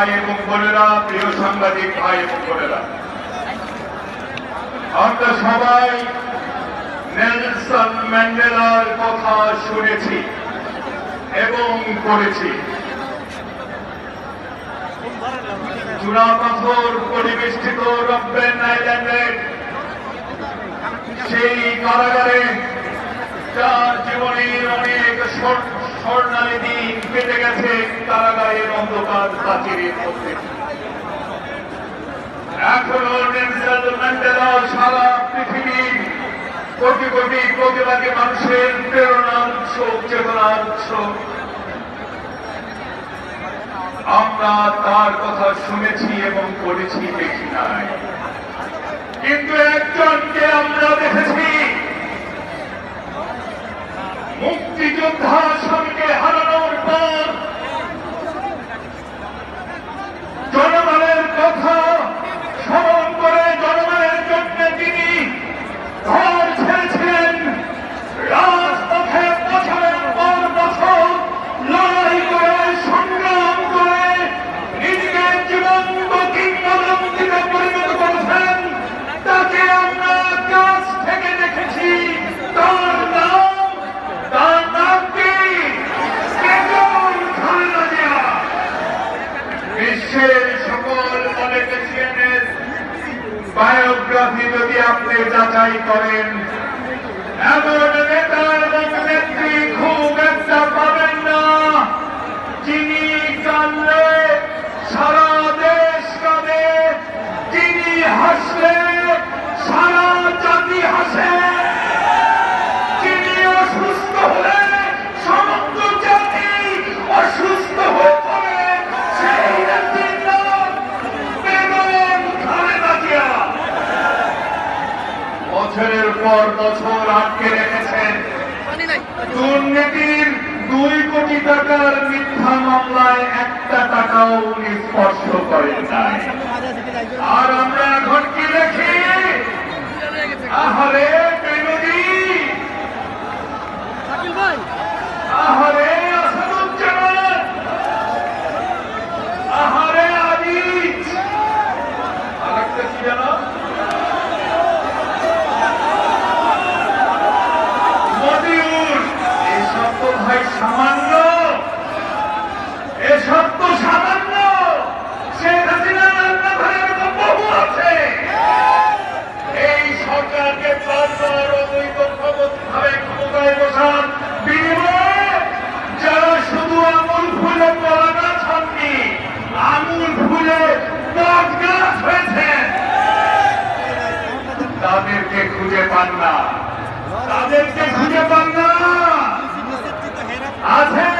ভাই এবং বোনেরা, প্রিয় সাংবাদিক ভাই এবং বোনেরা। আমরা সবাই নেলসন ম্যান্ডেলার কথা শুনেছি এবং পড়েছি চূড়াপাথর পরিবেষ্টিত রব্বেন আইল্যান্ডের সেই কারাগারে যার জীবনের অনেক স্বর- স্বর্ণালী কেটে গেছে কারাগারের অন্ধকার প্রাচীরের মধ্যে। এখনও ম্যান্ডেলা সারা পৃথিবীর কোটি কোটি প্রতিবাদী মানুষের প্রেরণার উৎস চেতনার উৎস আমরা তার কথা শুনেছি এবং করেছি দেখি নাই। কিন্তু একজনকে আমরা দেখেছি। মুক্তিযোদ্ধা বায়োগ্রাফি যদি আপনি যাচাই করেন এমন নেতার মুখ নেত্রী খুব একটা বছরের পর বছর আটকে রেখেছেন। দুর্নীতির দুই কোটি টাকার মিথ্যা মামলায় একটা টাকাও উনি স্পর্শ করেন নাই। তাদেরকে খুঁজে পান না। তাদেরকে খুঁজে পান না। আছে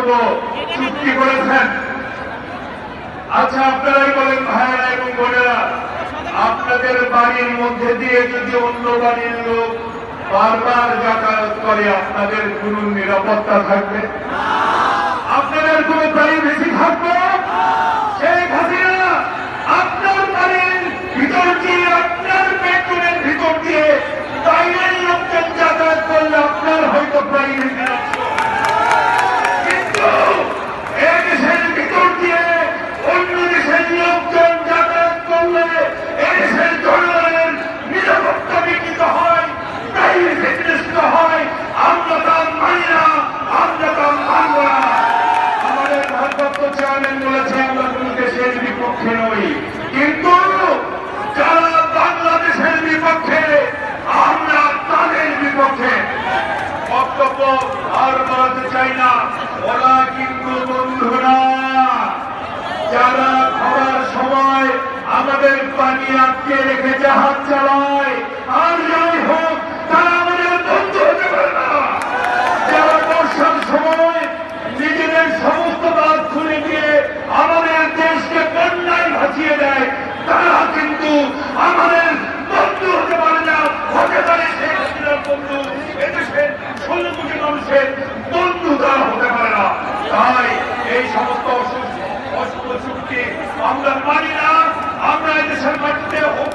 করব, চুক্তি করেছেন। আচ্ছা আপনারাই বলেন, ভাইয়েরা এবং বোনেরা, আপনাদের বাড়ির মধ্যে দিয়ে যদি অন্য বাড়ির লোক বারবার যাতায়াত করে, আপনাদের কোন নিরাপত্তা থাকবে? আপনাদের কোন প্রাইভেসি থাকবে শেখ হাসিনা আপনার বাড়ির ভিতর দিয়ে আপনার বেডরুমের ভিতর দিয়ে বাইরের লোকজন যাতায়াত করলে আপনার হয়তো প্রাইভেসি আছে কিন্তু এদেশের ভিতর দিয়ে অন্য দেশের লোকজন যাতায়াত করলে এদেশের জনগণের নিরাপত্তা বিঘ্নিত হয় প্রাইভেসি বিনষ্ট হয় আমরা তা মানি না বক্তব্য আর বলাতে চাই না ওরা কিন্তু বন্ধুরা যারা খাবার সময় আমাদের পানি আটকে রেখে জাহাজ চালায়। আর যাই হোক, তারা আমাদের বন্ধু হতে পারে না। যারা বর্ষার সময় নিজেদের সমস্ত বাদ খুলে দিয়ে আমাদের দেশকে বন্যায় ভাসিয়ে দেয়, তারা কিন্তু আমাদের বন্ধু হতে পারে না। হতে পারে বন্ধু, এদেশের ষোলো কোটি মানুষের বন্ধু তারা হতে পারে না। তাই এই সমস্ত सरपंच ने हुक्म